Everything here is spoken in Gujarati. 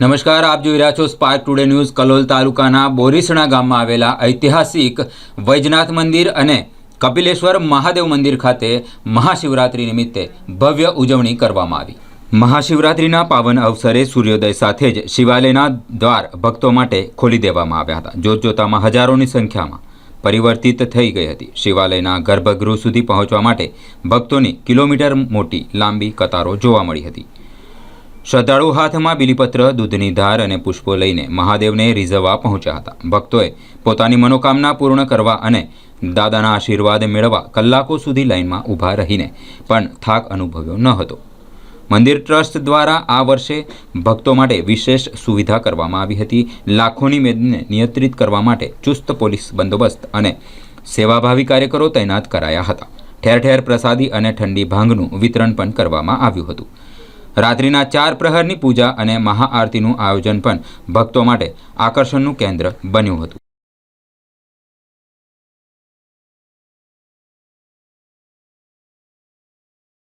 નમસ્કાર, આપ જોઈ રહ્યા છો સ્પાર્ક ટુડે ન્યૂઝ કલોલ તાલુકાના બોરીસણા ગામમાં આવેલા ઐતિહાસિક વૈજનાથ મંદિર અને કપિલેશ્વર મહાદેવ મંદિર ખાતે મહાશિવરાત્રિ નિમિત્તે ભવ્ય ઉજવણી કરવામાં આવી. મહાશિવરાત્રિના પાવન અવસરે સૂર્યોદય સાથે જ શિવાલયના દ્વાર ભક્તો માટે ખોલી દેવામાં આવ્યા હતા. જોતજોતામાં હજારોની સંખ્યામાં પરિવર્તિત થઈ ગઈ હતી. શિવાલયના ગર્ભગૃહ સુધી પહોંચવા માટે ભક્તોની કિલોમીટર મોટી લાંબી કતારો જોવા મળી હતી. શ્રદ્ધાળુ હાથમાં બિલીપત્ર, દૂધની ધાર અને પુષ્પો લઈને મહાદેવને રીઝવવા પહોંચ્યા હતા. ભક્તોએ પોતાની મનોકામના પૂર્ણ કરવા અને દાદાના આશીર્વાદ મેળવવા કલાકો સુધી લાઇનમાં ઊભા રહીને પણ થાક અનુભવ્યો ન હતો. મંદિર ટ્રસ્ટ દ્વારા આ વર્ષે ભક્તો માટે વિશેષ સુવિધા કરવામાં આવી હતી. લાખોની મેદને નિયંત્રિત કરવા માટે ચુસ્ત પોલીસ બંદોબસ્ત અને સેવાભાવી કાર્યકરો તૈનાત કરાયા હતા. ઠેર ઠેર પ્રસાદી અને ઠંડી ભાંગનું વિતરણ પણ કરવામાં આવ્યું હતું. રાત્રિના ચાર પ્રહરની પૂજા અને મહાઆરતીનું આયોજન પણ ભક્તો માટે આકર્ષણનું કેન્દ્ર બન્યું હતું.